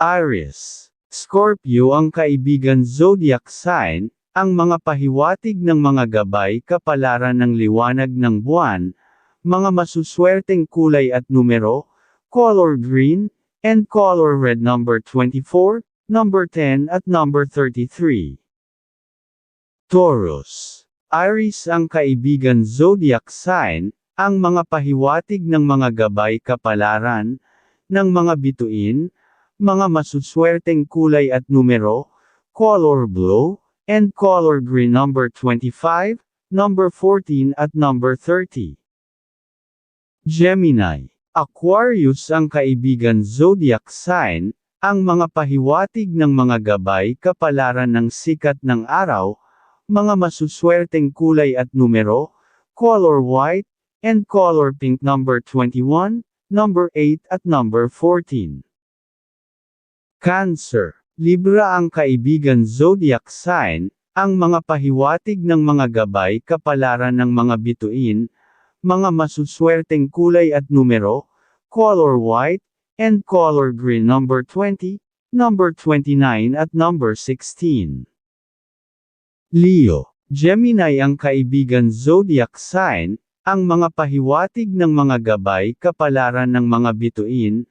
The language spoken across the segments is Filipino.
Aries. Scorpio ang kaibigan zodiac sign, ang mga pahiwatig ng mga gabay kapalaran ng liwanag ng buwan, mga masuswerteng kulay at numero, color green, and color red number 24, number 10 at number 33. Taurus. Aries ang kaibigan zodiac sign, ang mga pahiwatig ng mga gabay kapalaran, ng mga bituin, mga masuswerteng kulay at numero, color blue, and color green number 25, number 14 at number 30. Gemini. Aquarius ang kaibigan zodiac sign, ang mga pahiwatig ng mga gabay kapalaran ng sikat ng araw, mga masuswerteng kulay at numero, color white, and color pink number 21, number 8 at number 14. Cancer. Libra ang kaibigan zodiac sign, ang mga pahiwatig ng mga gabay kapalaran ng mga bituin, mga masuswerteng kulay at numero, color white, and color green number 20, number 29 at number 16. Leo, Gemini ang kaibigan zodiac sign, ang mga pahiwatig ng mga gabay kapalaran ng mga bituin,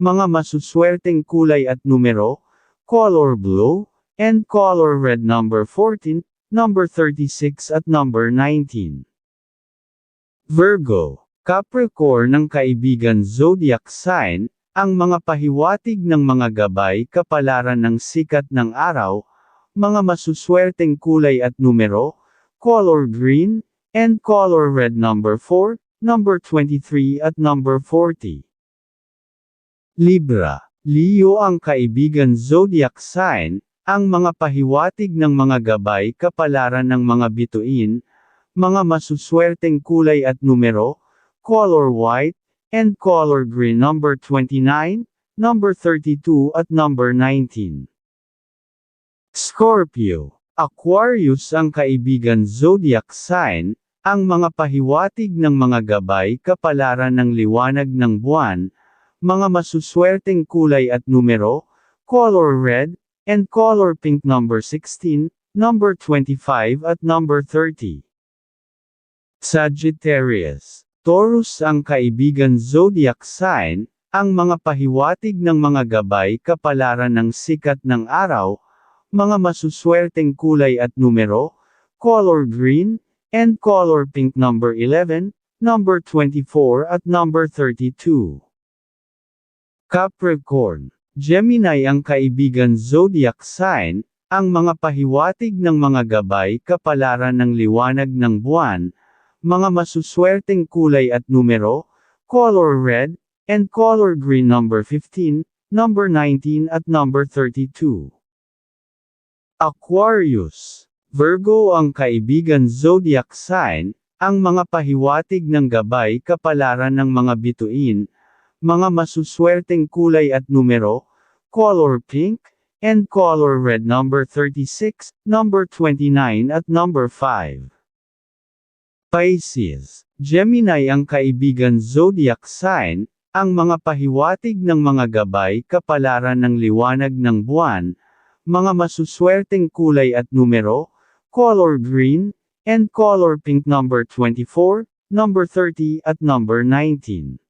mga masuswerteng kulay at numero, color blue, and color red number 14, number 36 at number 19. Virgo, Capricorn ng kaibigan zodiac sign, ang mga pahiwatig ng mga gabay kapalaran ng sikat ng araw, mga masuswerteng kulay at numero, color green, and color red number 4, number 23 at number 40. Libra, Leo ang kaibigan zodiac sign, ang mga pahiwatig ng mga gabay kapalaran ng mga bituin, mga masuswerteng kulay at numero, color white, and color green number 29, number 32 at number 19. Scorpio. Aquarius ang kaibigan zodiac sign, ang mga pahiwatig ng mga gabay kapalaran ng liwanag ng buwan, mga masuswerteng kulay at numero, color red, and color pink number 16, number 25 at number 30. Sagittarius. Taurus ang kaibigan zodiac sign, ang mga pahiwatig ng mga gabay kapalaran ng sikat ng araw, mga masuswerteng kulay at numero, color green, and color pink number 11, number 24 at number 32. Capricorn, Gemini ang kaibigan zodiac sign, ang mga pahiwatig ng mga gabay kapalaran ng liwanag ng buwan, mga masuswerteng kulay at numero, color red, and color green number 15, number 19 at number 32. Aquarius. Virgo ang kaibigan zodiac sign, ang mga pahiwatig ng gabay kapalaran ng mga bituin, mga masuswerteng kulay at numero, color pink, and color red number 36, number 29 at number 5. Pisces. Gemini ang kaibigan zodiac sign, ang mga pahiwatig ng mga gabay kapalaran ng liwanag ng buwan, mga masuswerteng kulay at numero, color green, and color pink number 24, number 30 at number 19.